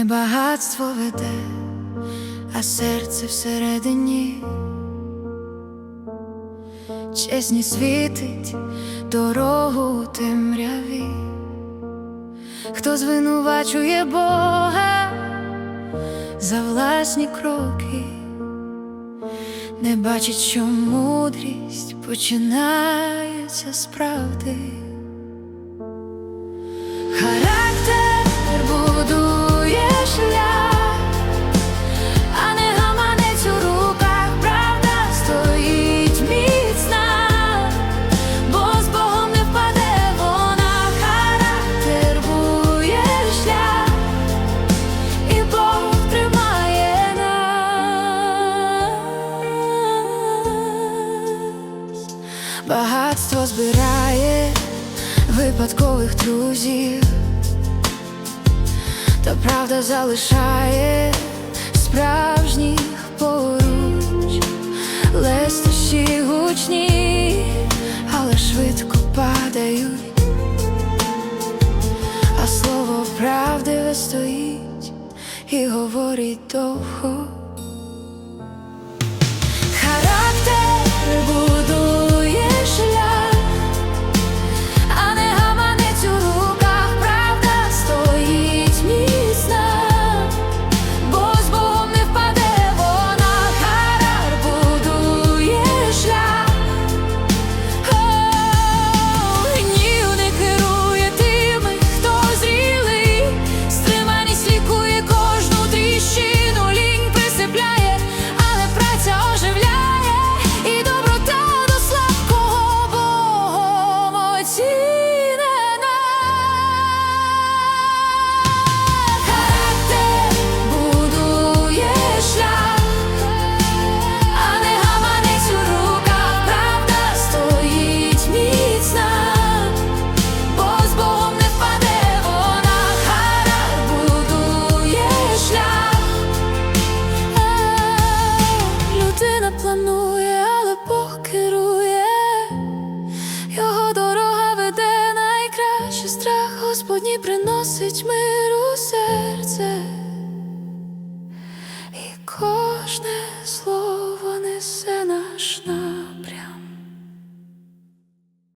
не багатство веде, а серце всередині, чесність, світить дорогу у темряві, хто звинувачує Бога за власні кроки, не бачить, що мудрість починається з правди. багатство збирає випадкових друзів, та правда залишає справжніх поруч, лестощі гучні, але швидко падають, а слово правди стоїть і говорить довго. Просить миру серце.